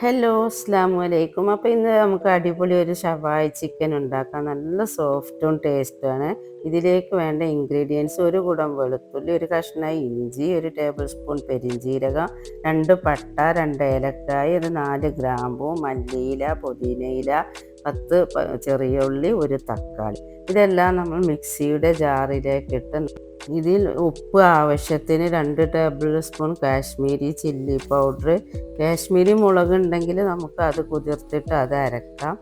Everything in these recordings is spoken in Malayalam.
ഹലോ അസ്സാം വലൈക്കും അപ്പോൾ ഇന്ന് നമുക്ക് അടിപൊളി ഒരു ഷവായ് ചിക്കൻ ഉണ്ടാക്കാം. നല്ല സോഫ്റ്റും ടേസ്റ്റുമാണ് ഇതിലേക്ക് വേണ്ട ഇൻഗ്രീഡിയൻസ് ഒരു കുടം വെളുത്തുള്ളി ഒരു കഷ്ണം ഇഞ്ചി ഒരു ടേബിൾ സ്പൂൺ പെരിഞ്ചീരകം രണ്ട് പട്ട രണ്ട് ഏലക്കായ ഒരു നാല് ഗ്രാമ്പു മല്ലിയില പുതിനയില പത്ത് ചെറിയ ഉള്ളി ഒരു തക്കാളി. ഇതെല്ലാം നമ്മൾ മിക്സിയുടെ ജാറിലേക്ക് ഇട്ട് ഇതിൽ ഉപ്പ് ആവശ്യത്തിന് രണ്ട് tablespoon Kashmiri chilli powder Kashmiri മുളക് ഉണ്ടെങ്കിൽ നമുക്ക് അത് കുതിർത്തിട്ട് അത് അരക്കാം.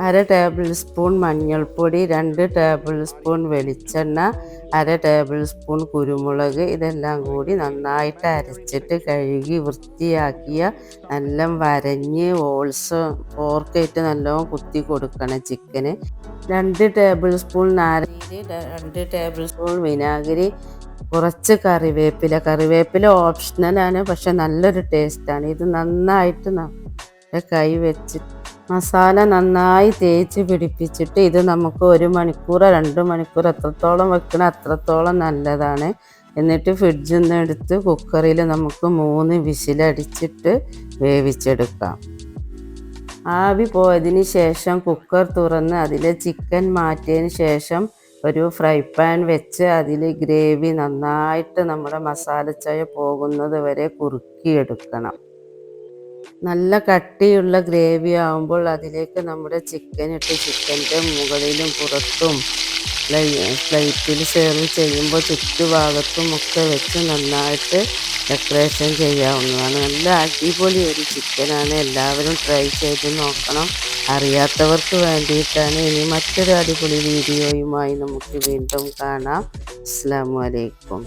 അര ടേബിൾ സ്പൂൺ മഞ്ഞൾപ്പൊടി രണ്ട് ടേബിൾ സ്പൂൺ വെളിച്ചെണ്ണ അര ടേബിൾ സ്പൂൺ കുരുമുളക് ഇതെല്ലാം കൂടി നന്നായിട്ട് അരച്ചിട്ട് കഴുകി വൃത്തിയാക്കിയ നല്ല വരഞ്ഞ് ഓൾസ് പോർക്കായിട്ട് നല്ലോണം കുത്തി കൊടുക്കണം ചിക്കന് രണ്ട് ടേബിൾ സ്പൂൺ നാരങ്ങ രണ്ട് ടേബിൾ സ്പൂൺ വിനാഗിരി കുറച്ച് കറിവേപ്പില. കറിവേപ്പില ഓപ്ഷണലാണ് പക്ഷെ നല്ലൊരു ടേസ്റ്റാണ് ഇത് നന്നായിട്ട് കൈ വെച്ച് മസാല നന്നായി തേച്ച് പിടിപ്പിച്ചിട്ട് ഇത് നമുക്ക് ഒരു മണിക്കൂർ രണ്ട് മണിക്കൂർ എത്രത്തോളം വെക്കണം അത്രത്തോളം നല്ലതാണ്. എന്നിട്ട് ഫ്രിഡ്ജിൽ നിന്ന് എടുത്ത് കുക്കറിൽ നമുക്ക് മൂന്ന് വിസിലടിച്ചിട്ട് വേവിച്ചെടുക്കാം. ആവി പോയതിന് ശേഷം കുക്കർ തുറന്ന് അതിൽ ചിക്കൻ മാറ്റിയതിന് ശേഷം ഒരു ഫ്രൈ പാൻ വെച്ച് അതിൽ ഗ്രേവി നന്നായിട്ട് നമ്മുടെ മസാലച്ചയ പോകുന്നത് വരെ കുറുക്കിയെടുക്കണം. നല്ല കട്ടിയുള്ള ഗ്രേവി ആകുമ്പോൾ അതിലേക്ക് നമ്മുടെ ചിക്കൻ ഇട്ട് ചിക്കന്റെ മുകളിലും പുറത്തും പ്ലേറ്റിൽ സെർവ് ചെയ്യുമ്പോൾ ചുറ്റുഭാഗത്തും ഒക്കെ വെച്ച് നന്നായിട്ട് ഡെക്കറേഷൻ ചെയ്യാവുന്നതാണ്. നല്ല അടിപൊളി ഒരു ചിക്കനാണ്. എല്ലാവരും ട്രൈ ചെയ്ത് നോക്കണം. അറിയാത്തവർക്ക് വേണ്ടിയിട്ടാണ്. ഇനി മറ്റൊരു അടിപൊളി വീഡിയോയുമായി നമുക്ക് വീണ്ടും കാണാം. അസ്സാം വലൈക്കും